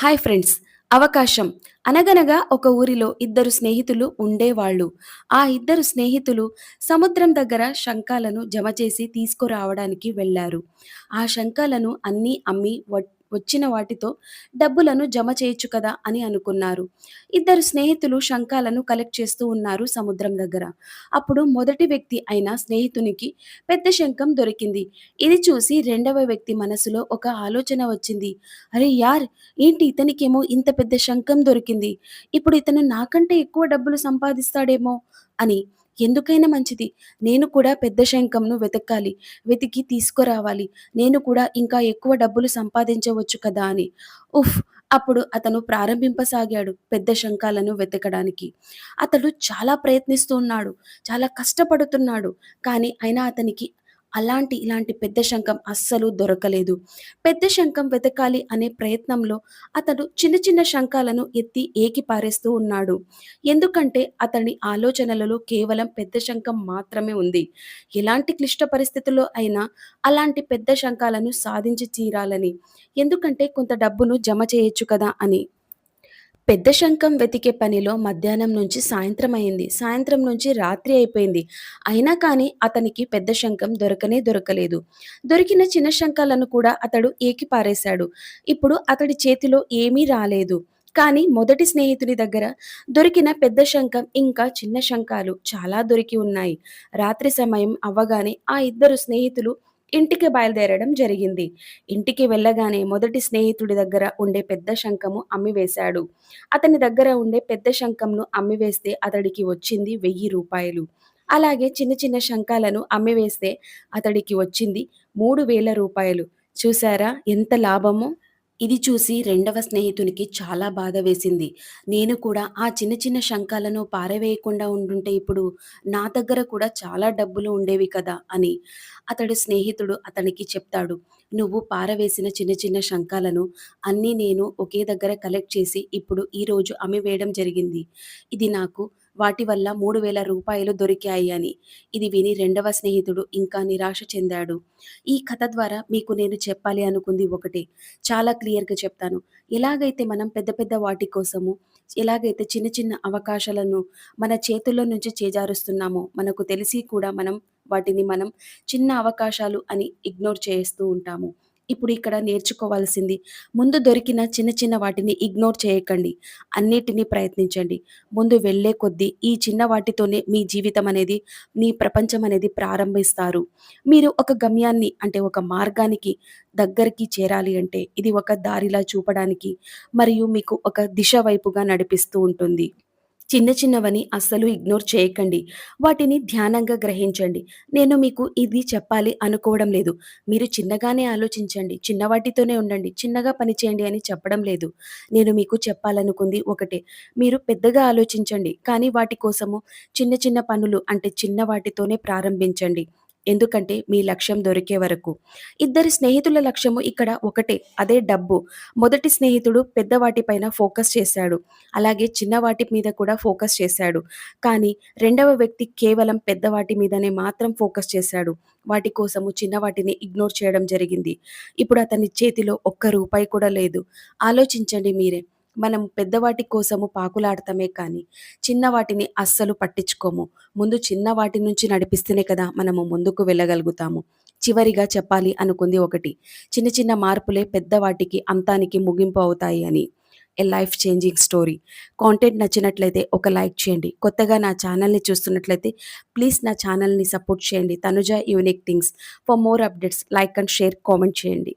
Hi friends అవకాశం. అనగనగా ఒక ఊరిలో ఇద్దరు స్నేహితులు ఉండేవాళ్ళు. ఆ ఇద్దరు స్నేహితులు సముద్రం దగ్గర శంఖాలను జమ చేసి తీసుకురావడానికి వెళ్ళారు. ఆ శంఖాలను అన్నీ అమ్మి వట్- వచ్చిన వాటితో డబ్బులను జమ చేయొచ్చు కదా అని అనుకున్నారు ఇద్దరు స్నేహితులు శంఖాలను కలెక్ట్ చేస్తూ ఉన్నారు సముద్రం దగ్గర అప్పుడు మొదటి వ్యక్తి అయిన స్నేహితునికి పెద్ద శంఖం దొరికింది ఇది చూసి రెండవ వ్యక్తి మనసులో ఒక ఆలోచన వచ్చింది అరే యార్ ఏంటి ఇతనికేమో ఇంత పెద్ద శంఖం దొరికింది. ఇప్పుడు ఇతను నాకంటే ఎక్కువ డబ్బులు సంపాదిస్తాడేమో అని. ఎందుకైనా మంచిది. నేను కూడా పెద్ద శంఖంను వెతకాలి. వెతికి తీసుకురావాలి. నేను కూడా ఇంకా ఎక్కువ డబ్బులు సంపాదించవచ్చు కదా అని. ఉఫ్! అప్పుడు అతను ప్రారంభింపసాగాడు పెద్ద శంఖాలను వెతకడానికి. అతడు చాలా ప్రయత్నిస్తున్నాడు చాలా కష్టపడుతున్నాడు. కానీ అయినా అతనికి అలాంటి ఇలాంటి పెద్ద శంఖం అస్సలు దొరకలేదు. పెద్ద శంఖం వెతకాలి అనే ప్రయత్నంలో అతడు చిన్న చిన్న శంఖాలను ఎత్తి ఏకి పారేస్తూ ఉన్నాడు. ఎందుకంటే అతని ఆలోచనలలో కేవలం పెద్ద శంఖం మాత్రమే ఉంది. ఎలాంటి క్లిష్ట పరిస్థితుల్లో అయినా అలాంటి పెద్ద శంఖాలను సాధించి తీరాలని. ఎందుకంటే కొంత డబ్బును జమ చేయొచ్చు కదా అని. పెద్ద శంఖం వెతికే పనిలో మధ్యాహ్నం నుంచి సాయంత్రం అయింది. సాయంత్రం నుంచి రాత్రి అయిపోయింది. అయినా కానీ అతనికి పెద్ద శంఖం దొరకనే దొరకలేదు. దొరికిన చిన్న శంఖాలను కూడా అతడు ఏకి పారేశాడు. ఇప్పుడు అతడి చేతిలో ఏమీ రాలేదు. కానీ మొదటి స్నేహితుని దగ్గర దొరికిన పెద్ద శంఖం, ఇంకా చిన్న శంఖాలు చాలా దొరికి ఉన్నాయి. రాత్రి సమయం అవ్వగానే ఆ ఇద్దరు స్నేహితులు ఇంటికి బయలుదేరడం జరిగింది. ఇంటికి వెళ్ళగానే మొదటి స్నేహితుడి దగ్గర ఉండే పెద్ద శంఖము అమ్మివేశాడు. అతని దగ్గర ఉండే పెద్ద శంఖంను అమ్మివేస్తే అతడికి వచ్చింది వెయ్యి రూపాయలు అలాగే చిన్న చిన్న శంఖాలను అమ్మివేస్తే అతడికి వచ్చింది మూడు వేల రూపాయలు చూసారా ఎంత లాభమో! ఇది చూసి రెండవ స్నేహితునికి చాలా బాధ వేసింది. నేను కూడా ఆ చిన్న చిన్న శంఖాలను పారవేయకుండా ఉండుంటే ఇప్పుడు నా దగ్గర కూడా చాలా డబ్బులు ఉండేవి కదా అని. అతడు స్నేహితుడు అతనికి చెప్తాడు. నువ్వు పారవేసిన చిన్న చిన్న శంఖాలను అన్నీ నేను ఒకే దగ్గర కలెక్ట్ చేసి ఇప్పుడు ఈరోజు అమ్మివేయడం జరిగింది. ఇది నాకు వాటి వల్ల మూడు వేల రూపాయలు దొరికాయి అని. ఇది విని రెండవ స్నేహితుడు ఇంకా నిరాశ చెందాడు. ఈ కథ ద్వారా మీకు నేను చెప్పాలి అనుకుంది ఒకటే. చాలా క్లియర్‌గా చెప్తాను. ఎలాగైతే మనం పెద్ద పెద్ద వాటి కోసము, ఎలాగైతే చిన్న చిన్న అవకాశాలను మన చేతుల్లో నుంచి చేజారుస్తున్నామో, మనకు తెలిసి కూడా మనం వాటిని మనం చిన్న అవకాశాలు అని ఇగ్నోర్ చేస్తూ ఉంటాము. ఇప్పుడు ఇక్కడ నేర్చుకోవాల్సింది ముందు దొరికిన చిన్న చిన్న వాటిని ఇగ్నోర్ చేయకండి. అన్నిటిని ప్రయత్నించండి. ముందు వెళ్ళే కొద్దీ ఈ చిన్న వాటితోనే మీ జీవితం అనేది, మీ ప్రపంచం అనేది ప్రారంభిస్తారు. మీరు ఒక గమ్యాన్ని అంటే ఒక మార్గానికి దగ్గరికి చేరాలి అంటే ఇది ఒక దారిలా చూపడానికి మరియు మీకు ఒక దిశ వైపుగా నడిపిస్తూ ఉంటుంది. చిన్న చిన్నవని అస్సలు ఇగ్నోర్ చేయకండి. వాటిని ధ్యానంగా గ్రహించండి. నేను మీకు ఇది చెప్పాలి అనుకోవడం లేదు. మీరు చిన్నగానే ఆలోచించండి. చిన్నవాటితోనే ఉండండి. చిన్నగా పని చేయండి అని చెప్పడం లేదు. నేను మీకు చెప్పాలనుకుంది ఒకటే. మీరు పెద్దగా ఆలోచించండి. కానీ వాటి కోసము చిన్న చిన్న పనులు అంటే చిన్న వాటితోనే ప్రారంభించండి. ఎందుకంటే మీ లక్ష్యం దొరికే వరకు. ఇద్దరి స్నేహితుల లక్ష్యము ఇక్కడ ఒకటే. అదే డబ్బు. మొదటి స్నేహితుడు పెద్దవాటిపైన పైన ఫోకస్ చేశాడు. అలాగే చిన్నవాటి మీద కూడా ఫోకస్ చేశాడు. కానీ రెండవ వ్యక్తి కేవలం పెద్దవాటి మీదనే మాత్రం ఫోకస్ చేశాడు. వాటి కోసము చిన్నవాటిని ఇగ్నోర్ చేయడం జరిగింది. ఇప్పుడు అతని చేతిలో ఒక్క రూపాయి కూడా లేదు. ఆలోచించండి మీరే. మనం పెద్దవాటి కోసము పాకులాడతామే కానీ, చిన్న వాటిని అస్సలు పట్టించుకోము. ముందు చిన్నవాటి నుంచి నడిపిస్తేనే కదా మనము ముందుకు వెళ్ళగలుగుతాము. చివరిగా చెప్పాలి అనుకుంది ఒకటి. చిన్న చిన్న మార్పులే పెద్ద వాటికి అంతానికి ముగింపు అవుతాయి అని. A life changing story. Content నచ్చినట్లయితే ఒక లైక్ చేయండి. కొత్తగా నా ఛానల్‌ని చూస్తున్నట్లయితే ప్లీజ్ నా ఛానల్‌ని సపోర్ట్ చేయండి. Tanuja unique things. For more updates like and share, comment చేయండి.